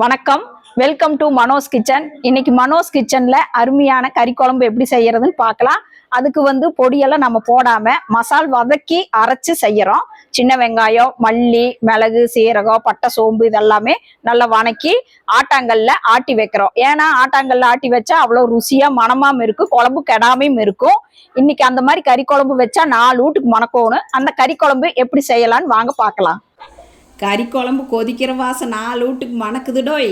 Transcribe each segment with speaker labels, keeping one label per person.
Speaker 1: வணக்கம். Welcome to Mano's kitchen இன்னைக்கு மனோஸ் கிச்சன்ல அருமையான கறி குழம்பு எப்படி செய்யறதுன்னு பார்க்கலாம். அதுக்கு வந்து பொடியெல்லாம் நம்ம போடாம மசால் வதக்கி அரைச்சு செய்யறோம். சின்ன வெங்காயம் மல்லி மிளகு சீரகம் பட்டை சோம்பு இதெல்லாமே நல்லா வணக்கி ஆட்டாங்கல்ல ஆட்டி வைக்கிறோம். ஏன்னா ஆட்டாங்கல்ல ஆட்டி வச்சா அவ்வளவு ருசியா மணமாம இருக்கும் குழம்பு கெடாமையும் இருக்கும். இன்னைக்கு அந்த மாதிரி கறி குழம்பு வச்சா நாலு வீட்டுக்கு மணக்கணும். அந்த கறி குழம்பு எப்படி செய்யலான்னு வாங்க பார்க்கலாம்.
Speaker 2: கறி குழம்பு கொதிக்கிற வாசம் நாலு வீட்டுக்கு மணக்குது டோய்.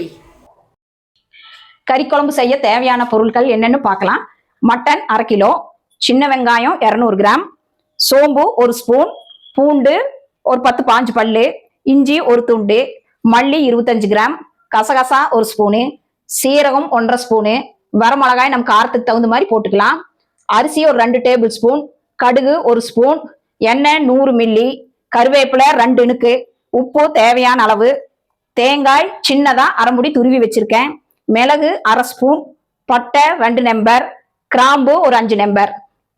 Speaker 1: கறி குழம்பு செய்ய தேவையான பொருட்கள் என்னென்னு பார்க்கலாம். மட்டன் அரை கிலோ சின்ன வெங்காயம் இரநூறு கிராம் சோம்பு ஒரு ஸ்பூன் பூண்டு ஒரு பத்து பாஞ்சு பல்லு இஞ்சி ஒரு துண்டு மல்லி இருபத்தஞ்சு கிராம் கசகசா ஒரு ஸ்பூனு சீரகம் ஒன்றரை ஸ்பூனு வரமிளகாய் நம்ம காரத்துக்கு தகுந்த மாதிரி போட்டுக்கலாம். அரிசி ஒரு ரெண்டு டேபிள் ஸ்பூன் கடுகு ஒரு ஸ்பூன் எண்ணெய் நூறு மில்லி கருவேப்பிலை ரெண்டு இணுக்கு உப்பு தேவையான அளவு தேங்காய் சின்னதாக அரைமுடி துருவி வச்சுருக்கேன். மிளகு அரை ஸ்பூன் பட்டை ரெண்டு நம்பர் கிராம்பு ஒரு அஞ்சு நம்பர்.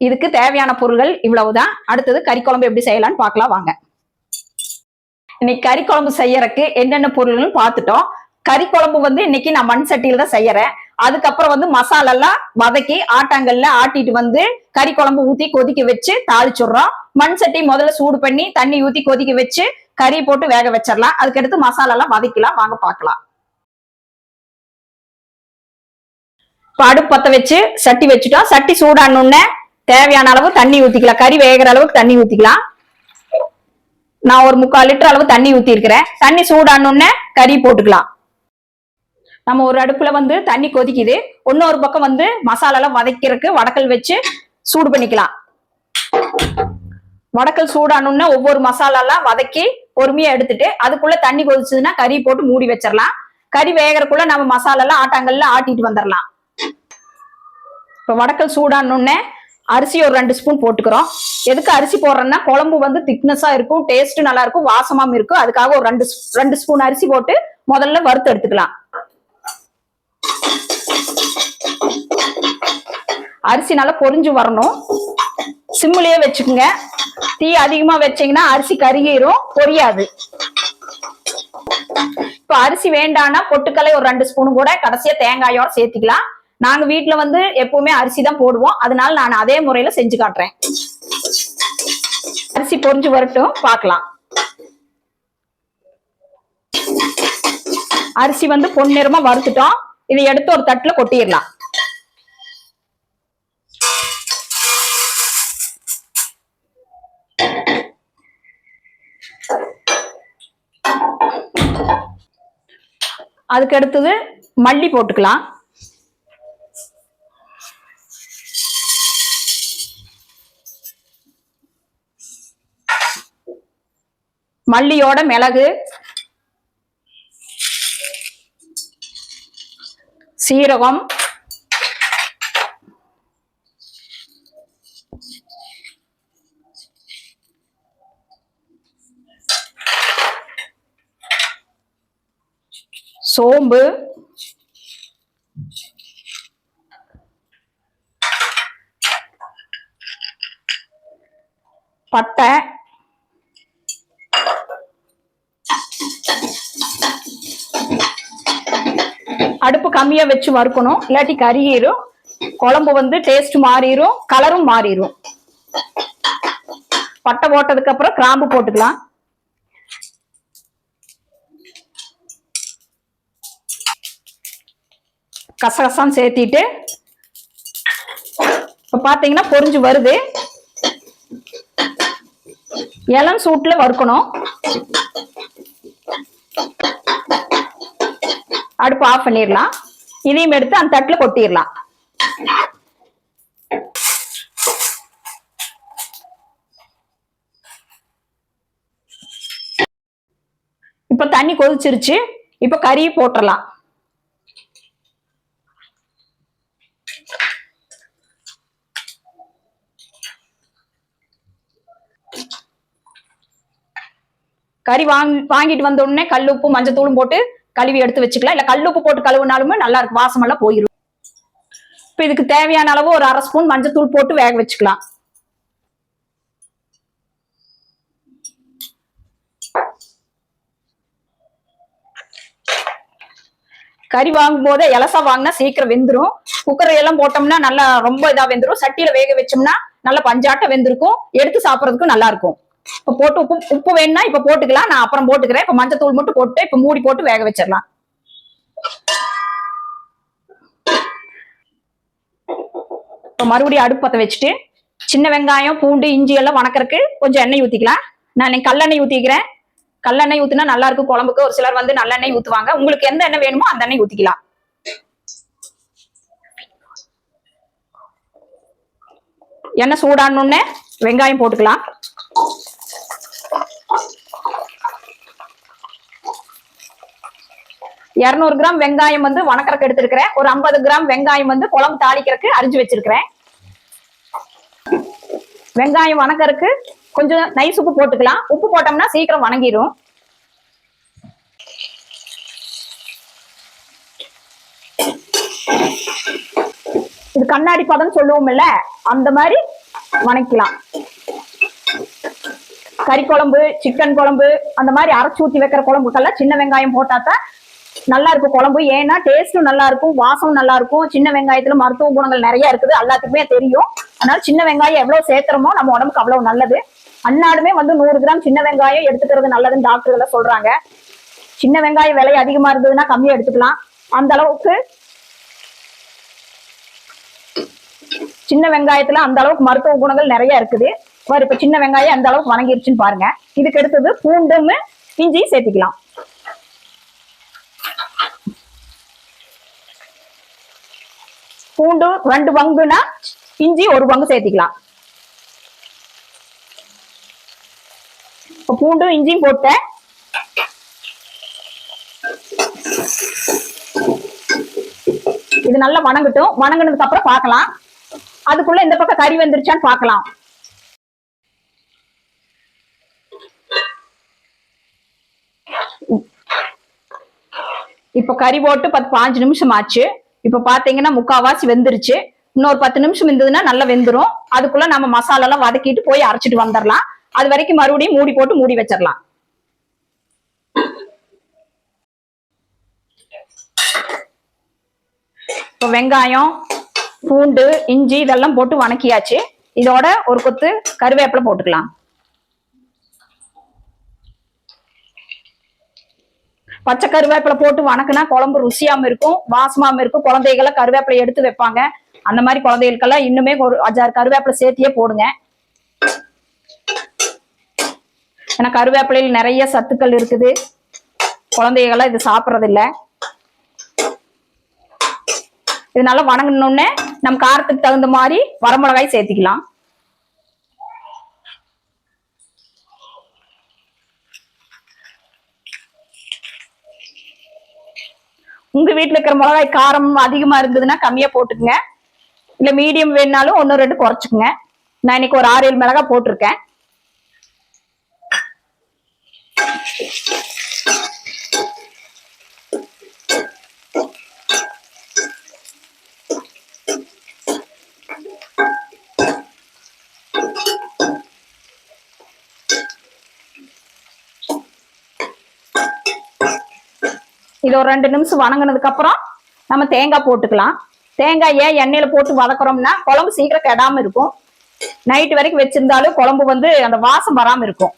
Speaker 1: இதுக்கு தேவையான பொருள்கள் இவ்வளவுதான். அடுத்தது கறி குழம்பு எப்படி செய்யலாம்னு பார்க்கலாம் வாங்க. இன்னைக்கு கறி குழம்பு செய்யறதுக்கு என்னென்ன பொருள்னு பார்த்துட்டோம். கறி குழம்பு வந்து இன்னைக்கு நான் மண் சட்டியில தான் செய்யறேன். அதுக்கப்புறம் வந்து மசாலெல்லாம் வதக்கி ஆட்டாங்கல்ல ஆட்டிட்டு வந்து கறி குழம்பு ஊத்தி கொதிக்க வச்சு தாளிச்சுடுறோம். மண் சட்டி முதல்ல சூடு பண்ணி தண்ணி ஊத்தி கொதிக்க வச்சு கறி போட்டு வேக வச்சிடலாம் அதுக்கடுத்து மசாலா எல்லாம் வதக்கலாம். வாங்க பார்க்கலாம் இப்போ அடுப்பு பற்ற வச்சு சட்டி வச்சுட்டோம். சட்டி சூடானோடனே தேவையான அளவு தண்ணி ஊற்றிக்கலாம் கறி வேகிற அளவுக்கு தண்ணி ஊற்றிக்கலாம் நான் ஒரு முக்கால் லிட்டர் அளவு தண்ணி ஊற்றிருக்கிறேன் தண்ணி சூடானோடனே கறி போட்டுக்கலாம். நம்ம ஒரு அடுப்புல வந்து தண்ணி கொதிக்குது. இன்னொரு பக்கம் வந்து மசாலாலாம் வதக்கிறதுக்கு வடக்கல் வச்சு சூடு பண்ணிக்கலாம். வடக்கல் சூடானுன்னே ஒவ்வொரு மசாலாலாம் வதக்கி பொறுமையா எடுத்துட்டு அதுக்குள்ள தண்ணி கொதிச்சதுன்னா கறி போட்டு மூடி வச்சிடலாம். கறி வேகறக்குள்ள நம்ம மசாலா எல்லாம் ஆட்டாங்கல்ல ஆட்டிட்டு வந்துடலாம். இப்போ வடக்கல் சூடானோடனே அரிசி ஒரு ரெண்டு ஸ்பூன் போட்டுக்கிறோம். எதுக்கு அரிசி போடுறோம்னா குழம்பு வந்து திக்னஸா இருக்கும் டேஸ்ட் நல்லா இருக்கும் வாசமாவும் இருக்கும். அதுக்காக ஒரு ரெண்டு ரெண்டு ஸ்பூன் அரிசி போட்டு முதல்ல வறுத்து எடுத்துக்கலாம். அரிசி நல்லா பொரிஞ்சு வரணும். சிம்முலயே வச்சுக்கோங்க. தீ அதிகமா வச்சீங்கன்னா அரிசி கருகிரும் பொரியாது. இப்ப அரிசி வேண்டாம்னா பொட்டுக்கலை ஒரு ரெண்டு ஸ்பூன் கூட கடைசியா தேங்காயோட சேர்த்துக்கலாம். நாங்க வீட்டுல வந்து எப்பவுமே அரிசி தான் போடுவோம். அதனால நான் அதே முறையில செஞ்சு காட்டுறேன். அரிசி பொரிஞ்சு வரட்டும் பார்க்கலாம். அரிசி வந்து பொன்னிறமா வறுத்துட்டோம். இதை எடுத்து ஒரு தட்டுல கொட்டிடலாம். அதுக்கு அடுத்தது மல்லி போட்டுக்கலாம். மல்லியோட மிளகு சீரகம் சோம்பு. பட்டை. அடுப்பு கம்மியா வச்சு வறுக்கணும். இல்லாட்டி கருகிரும். குழம்பு வந்து டேஸ்ட் மாறிடும் கலரும் மாறிடும் பட்டை போட்டதுக்கு அப்புறம் கிராம்பு போட்டுக்கலாம். கசகசான்னு சேர்த்திட்டு இப்போ பாத்தீங்கன்னா பொரிஞ்சு வருது. இளம் சூட்டில் வறுக்கணும். அடுப்பு ஆஃப் பண்ணிடலாம். இதையும் எடுத்து அந்த தட்டில் கொட்டிடலாம். இப்ப தண்ணி கொதிச்சிருச்சு. இப்ப கறி போட்டுறலாம் கறி வாங்கி வாங்கிட்டு வந்த உடனே கல் உப்பு மஞ்சத்தூளும் போட்டு கழுவி எடுத்து வச்சுக்கலாம். இல்ல கல் உப்பு போட்டு கழுவுனாலுமே நல்லா இருக்கும். வாசமெல்லாம் போயிடும் இப்ப இதுக்கு தேவையான அளவு ஒரு அரை ஸ்பூன் மஞ்சத்தூள் போட்டு வேக வச்சுக்கலாம். கறி வாங்கும் போதே இலசா வாங்கினா சீக்கிரம் வெந்துடும் குக்கர் எல்லாம் போட்டோம்னா நல்லா ரொம்ப இதா வெந்துரும். சட்டியில வேக வச்சோம்னா நல்லா பஞ்சாட்ட வெந்திருக்கும். எடுத்து சாப்பிடறதுக்கும் நல்லா இருக்கும். இப்ப போட்டு உப்பு உப்பு வேணும்னா இப்ப போட்டுக்கலாம். நான் அப்புறம் போட்டுக்கிறேன். இப்ப மஞ்சத்தூள் மட்டும் போட்டு இப்ப மூடி போட்டு வேக வச்சிடலாம். இப்ப மறுபடியும் அடுப்பு பத்த வச்சுட்டு சின்ன வெங்காயம் பூண்டு இஞ்சி எல்லாம் வணக்கறக்கு கொஞ்சம் எண்ணெய் ஊத்திக்கலாம். நான் இன்னைக்கு கல்லெண்ணெய் ஊத்திக்கிறேன். கல்லெண்ணெய் ஊத்தினா நல்லா இருக்கும் குழம்புக்கு. ஒரு சிலர் வந்து நல்லெண்ணெய் ஊத்துவாங்க. உங்களுக்கு எந்த எண்ணெய் வேணுமோ அந்த எண்ணெய் ஊத்திக்கலாம். எண்ணெய் சூடானோடனே வெங்காயம் போட்டுக்கலாம். இருநூறு கிராம் வெங்காயம் வந்து வணக்கறக்கு எடுத்திருக்கிறேன். ஒரு ஐம்பது கிராம் வெங்காயம் வந்து குழம்பு தாளிக்கிறதுக்கு அரிஞ்சு வச்சிருக்கிறேன். வெங்காயம் வணக்கறக்கு கொஞ்சம் நைஸ் உப்பு போட்டுக்கலாம். உப்பு போட்டோம்னா சீக்கிரம் வணங்கிடும் இது கண்ணாடி பதம் இல்ல அந்த மாதிரி வணக்கலாம் கறி குழம்பு சிக்கன் குழம்பு அந்த மாதிரி அரைச்சி ஊத்தி வைக்கிற குழம்புக்கெல்லாம் சின்ன வெங்காயம் போட்டாத்தான் நல்லா இருக்கும் குழம்பு. ஏன்னா டேஸ்டும் நல்லா இருக்கும் வாசமும் நல்லா இருக்கும். சின்ன வெங்காயத்துல மருத்துவ குணங்கள் நிறைய இருக்குது. எல்லாத்துக்குமே தெரியும். அதனால சின்ன வெங்காயம் எவ்வளவு சேர்க்கிறோமோ நம்ம உடம்புக்கு அவ்வளவு நல்லது. அன்னாடுமே வந்து நூறு கிராம் சின்ன வெங்காயம் எடுத்துக்கிறது நல்லதுன்னு டாக்டர் எல்லாம் சொல்றாங்க. சின்ன வெங்காயம் விலை அதிகமா இருந்ததுன்னா கம்மியா எடுத்துக்கலாம். அந்த அளவுக்கு சின்ன வெங்காயத்துல அந்த அளவுக்கு மருத்துவ குணங்கள் நிறைய இருக்குது. இப்ப சின்ன வெங்காயம் அந்த அளவுக்கு வணங்கிருச்சுன்னு பாருங்க. இதுக்கு அடுத்தது பூண்டும் இஞ்சியும் சேர்த்துக்கலாம். பூண்டு ரெண்டு பங்குனா இஞ்சி ஒரு பங்கு சேர்த்திக்கலாம். பூண்டும் இஞ்சியும் போட்டேன். இது நல்லா வணங்கட்டும். வணங்கினதுக்கு அப்புறம் பார்க்கலாம். அதுக்குள்ள இந்த பக்கம் கறி வந்துருச்சான்னு பார்க்கலாம். இப்ப கறி போட்டு பத்து பாஞ்சு நிமிஷம் ஆச்சு இப்ப பாத்தீங்கன்னா முக்காவாசி வெந்துருச்சு. இன்னொரு பத்து நிமிஷம் இருந்ததுன்னா நல்லா வெந்துரும். அதுக்குள்ள நம்ம மசாலா எல்லாம் வதக்கிட்டு போய் அரைச்சிட்டு வந்துடலாம் அது வரைக்கும் மறுபடியும் மூடி போட்டு மூடி வச்சிடலாம் இப்போ வெங்காயம் பூண்டு இஞ்சி இதெல்லாம் போட்டு வணக்கியாச்சு. இதோட ஒரு கொத்து கருவேப்பிலை போட்டுக்கலாம். பச்சை கருவேப்பிலை போட்டு வணக்குனா குழம்பு ருசியாம இருக்கும் வாசமாம இருக்கும். குழந்தைகளை கருவேப்பிலை எடுத்து வைப்பாங்க. அந்த மாதிரி குழந்தைகளுக்கெல்லாம் இன்னுமே ஒரு அஞ்சாறு கருவேப்பிலை சேர்த்தியே போடுங்க. ஏன்னா கருவேப்பிலையில் நிறைய சத்துக்கள் இருக்குது. குழந்தைகளாம் இது சாப்பிட்றதில்ல. இது நல்லா வணங்கணுன்னே நம்ம காரத்துக்கு தகுந்த மாதிரி வரமிளகாய் சேர்த்திக்கலாம். உங்க வீட்டுல இருக்கிற மிளகாய் காரம் அதிகமா இருந்ததுன்னா கம்மியா போட்டுக்குங்க. இல்ல மீடியம் வேணுனாலும் ஒன்னு ரெண்டு குறைச்சுக்குங்க. நான் இன்னைக்கு ஒரு ஆறு ஏழு மிளகாய் போட்டிருக்கேன். இது ஒரு ரெண்டு நிமிஷம் வணங்கினதுக்கு அப்புறம் நம்ம தேங்காய் போட்டுக்கலாம். தேங்காய் ஏன் எண்ணெயில போட்டு வதக்குறோம்னா குழம்பு சீக்கிரம் கெடாம இருக்கும். நைட் வரைக்கும் வச்சிருந்தாலும் குழம்பு வந்து அந்த வாசம் வராம இருக்கும்.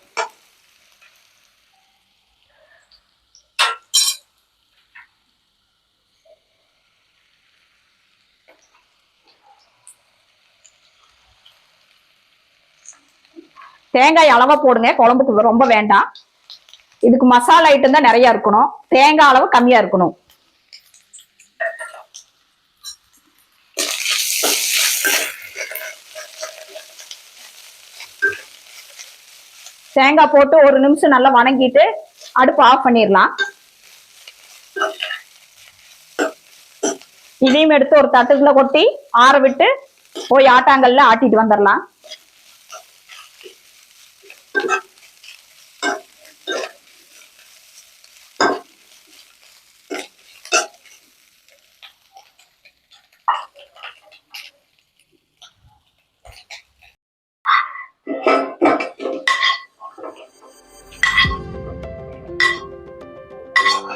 Speaker 1: தேங்காய் அளவா போடுங்க. குழம்புக்கு ரொம்ப வேண்டாம். இதுக்கு மசாலா ஐட்டம் தான் நிறைய இருக்கணும். தேங்காய் அளவு கம்மியா இருக்கணும். தேங்காய் போட்டு ஒரு நிமிஷம் நல்லா வணங்கிட்டு அடுப்பு ஆஃப் பண்ணிடலாம். இதையும் எடுத்து ஒரு தட்டுக்குள்ள கொட்டி ஆற விட்டு போய் ஆட்டாங்கல்ல ஆட்டிட்டு வந்துடலாம்.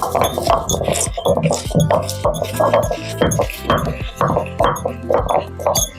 Speaker 1: Thank you.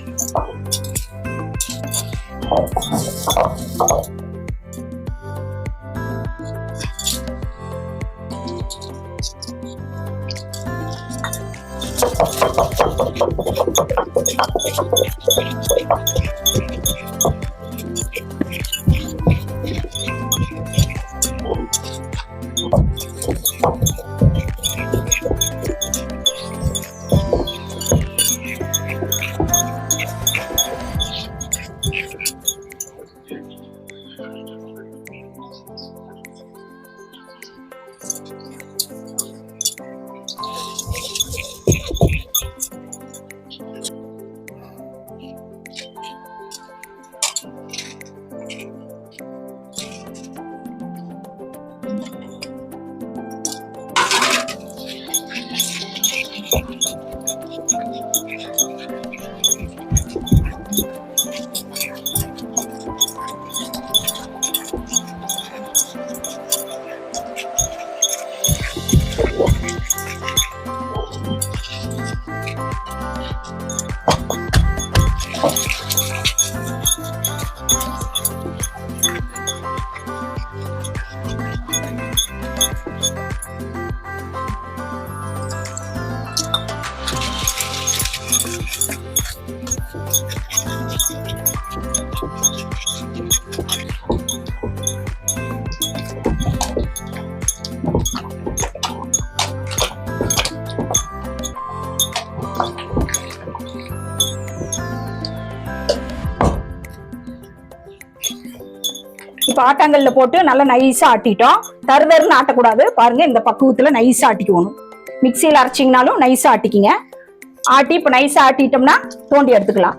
Speaker 1: இப்போ ஆட்டாங்கல்ல போட்டு நல்லா நைஸா ஆட்டிட்டோம். தருதருன்னு ஆட்டக்கூடாது. பாருங்க இந்த பக்குவத்துல நைஸா ஆட்டிக்கணும். மிக்சியில் அரைச்சிங்கனாலும் நைஸா ஆட்டிக்கிங்க. ஆட்டி இப்போ நைஸா ஆட்டிட்டோம்னா தோண்டி எடுத்துக்கலாம்.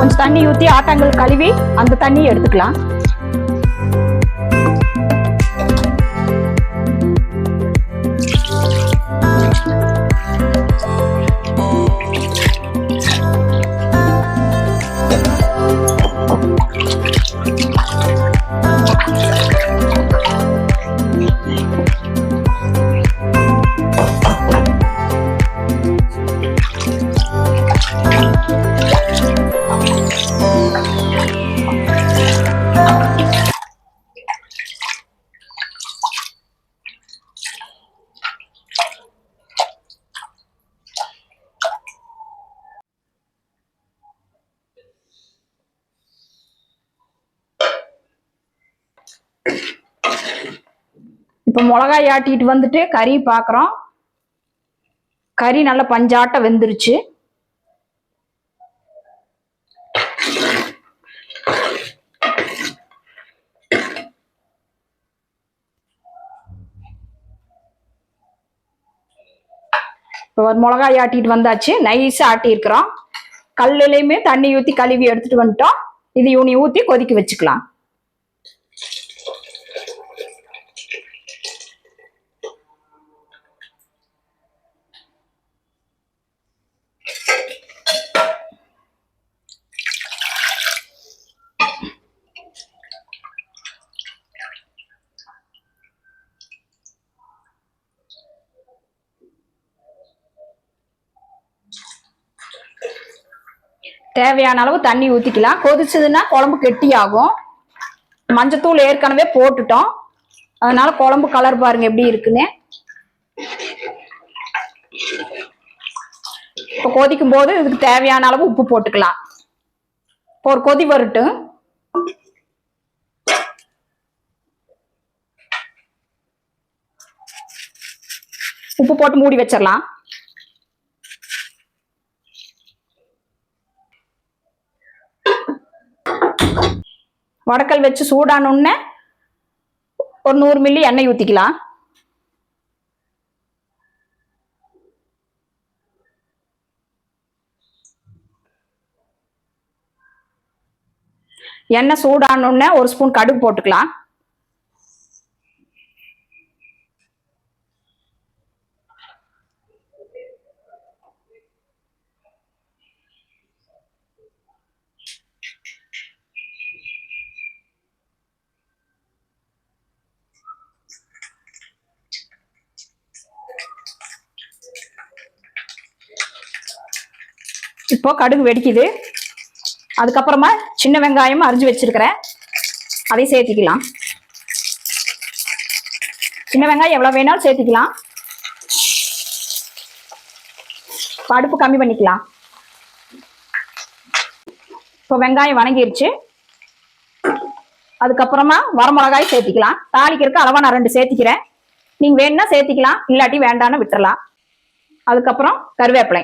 Speaker 1: கொஞ்சம் தண்ணி ஊற்றி ஆட்டாங்கல் கழுவி அந்த தண்ணியை எடுத்துக்கலாம். இப்போ மிளகாய் ஆட்டிட்டு வந்துட்டு கறி பார்க்குறோம் கறி நல்லா பஞ்சாட்ட வெந்துருச்சு. இப்போ ஒரு மிளகாய் ஆட்டிட்டு வந்தாச்சு. நைஸாக ஆட்டியிருக்கிறோம். கல்லுலேயுமே தண்ணி ஊற்றி கழுவி எடுத்துகிட்டு வந்துட்டோம். இது இவனி ஊற்றி கொதிக்க வச்சுக்கலாம். தேவையான அளவு தண்ணி ஊற்றிக்கலாம் கொதிச்சதுன்னா குழம்பு கெட்டியாகும். மஞ்சத்தூள் ஏற்கனவே போட்டுட்டோம். அதனால குழம்பு கலர் பாருங்க எப்படி இருக்குன்னு. இப்போ கொதிக்கும் போது இதுக்கு தேவையான அளவு உப்பு போட்டுக்கலாம். இப்போ ஒரு கொதி வரட்டும். உப்பு போட்டு மூடி வச்சிடலாம். வடக்கல் வச்சு சூடானோடனே ஒரு நூறு மில்லி எண்ணெய் ஊற்றிக்கலாம் எண்ணெய் சூடானோடனே ஒரு ஸ்பூன் கடுகு போட்டுக்கலாம். இப்போ கடுகு வெடிக்குது. அதுக்கப்புறமா சின்ன வெங்காயம் அரிஞ்சு வச்சிருக்கிறேன். அதை சேர்த்திக்கலாம். சின்ன வெங்காயம் எவ்வளோ வேணாலும் சேர்த்திக்கலாம். இப்ப அடுப்பு கம்மி பண்ணிக்கலாம். இப்போ வெங்காயம் வணங்கிருச்சு. அதுக்கப்புறமா வரமிளகாய் சேர்த்திக்கலாம். தாளிக்கிறதுக்கு அளவாக நான் ரெண்டு சேர்த்திக்கிறேன். நீங்கள் வேணும்னா சேர்த்திக்கலாம். இல்லாட்டி வேண்டான்னு விட்டுறலாம். அதுக்கப்புறம் கருவேப்பிலை.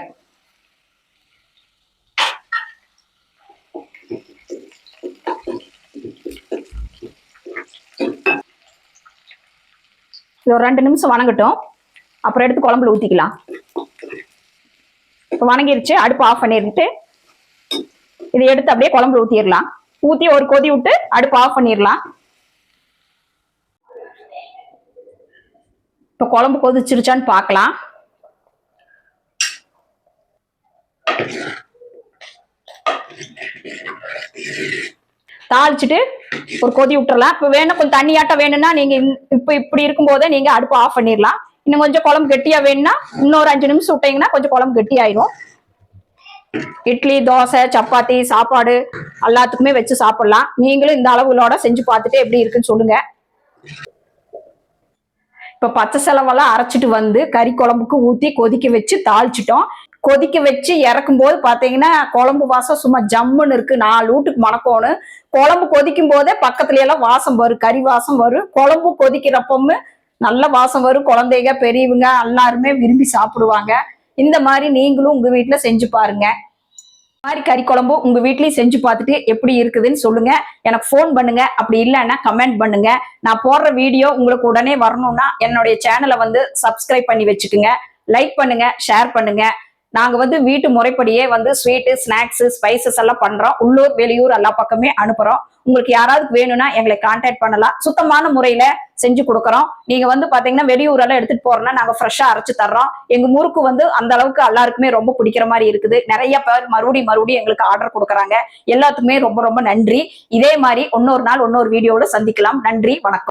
Speaker 1: இது ஒரு ரெண்டு நிமிஷம் வணங்கட்டும். அப்புறம் எடுத்து குழம்புல ஊற்றிக்கலாம் இப்போ வணங்கிருச்சு அடுப்பு ஆஃப் பண்ணிட்டு இதை எடுத்து அப்படியே குழம்புல ஊற்றிடலாம் ஊற்றி ஒரு கொதி விட்டு அடுப்பு ஆஃப் பண்ணிடலாம். இப்போ குழம்பு கொதிச்சிருச்சான்னு பார்க்கலாம். தாளிச்சிட்டு ஒரு கொதி விட்டுறலாம். இப்போ வேணும் கொஞ்சம் தண்ணியாட்டம் வேணும்னா நீங்க இந்த- இப்போ இப்படி இருக்கும்போதே நீங்க அடுப்பு ஆஃப் பண்ணிடலாம். இன்னும் கொஞ்சம் குழம்பு கெட்டியா வேணும்னா இன்னொரு அஞ்சு நிமிஷம் விட்டீங்கன்னா கொஞ்சம் குழம்பு கெட்டி ஆயிடும் இட்லி தோசை சப்பாத்தி சாப்பாடு எல்லாத்துக்குமே வச்சு சாப்பிடலாம். நீங்களும் இந்த அளவுகளோட செஞ்சு பார்த்துட்டு எப்படி இருக்குன்னு சொல்லுங்க. இப்ப பச்சை செலவெல்லாம் அரைச்சிட்டு வந்து கறி குழம்புக்கு ஊத்தி கொதிக்க வச்சு தாளிச்சிட்டோம். கொதிக்க வச்சு இறக்கும் போது பாத்தீங்கன்னா குழம்பு வாசம் சும்மா ஜம்முன்னு இருக்கு. நாலு வீட்டுக்கு மணக்கோணும் குழம்பு கொதிக்கும் போதே பக்கத்துல எல்லாம் வாசம் வரும். கறி வாசம் வரும். குழம்பு கொதிக்கிறப்பவும் நல்ல வாசம் வரும். குழந்தைங்க பெரியவங்க எல்லாருமே விரும்பி சாப்பிடுவாங்க. இந்த மாதிரி நீங்களும் உங்க வீட்டுல செஞ்சு பாருங்க. மாதிரி கறி குழம்பு உங்க வீட்லயும் செஞ்சு பார்த்துட்டு எப்படி இருக்குதுன்னு சொல்லுங்க. எனக்கு ஃபோன் பண்ணுங்க. அப்படி இல்லைன்னா கமெண்ட் பண்ணுங்க. நான் போடுற வீடியோ உங்களுக்கு உடனே வரணும்னா என்னுடைய சேனலை வந்து சப்ஸ்கிரைப் பண்ணி வச்சுக்கோங்க. லைக் பண்ணுங்க ஷேர் பண்ணுங்க. நாங்க வந்து வீட்டு முறைப்படியே வந்து ஸ்வீட்டு ஸ்நாக்ஸ் ஸ்பைசஸ் எல்லாம் பண்றோம். உள்ளூர் வெளியூர் எல்லா பக்கமே அனுப்புறோம். உங்களுக்கு யாராவது வேணும்னா எங்களை கான்டாக்ட் பண்ணலாம். சுத்தமான முறையில செஞ்சு கொடுக்குறோம். நீங்க வந்து பாத்தீங்கன்னா வெளியூர் எல்லாம் எடுத்துட்டு போறோம்னா நாங்க ஃப்ரெஷ்ஷா அரைச்சு தர்றோம். எங்க முறுக்கு வந்து அந்த அளவுக்கு எல்லாருக்குமே ரொம்ப பிடிக்கிற மாதிரி இருக்குது. நிறைய பேர் மறுபடியும் மறுபடியும் எங்களுக்கு ஆர்டர் கொடுக்குறாங்க. எல்லாத்துக்குமே ரொம்ப ரொம்ப நன்றி. இதே மாதிரி இன்னொரு நாள் இன்னொரு வீடியோட சந்திக்கலாம். நன்றி. வணக்கம்.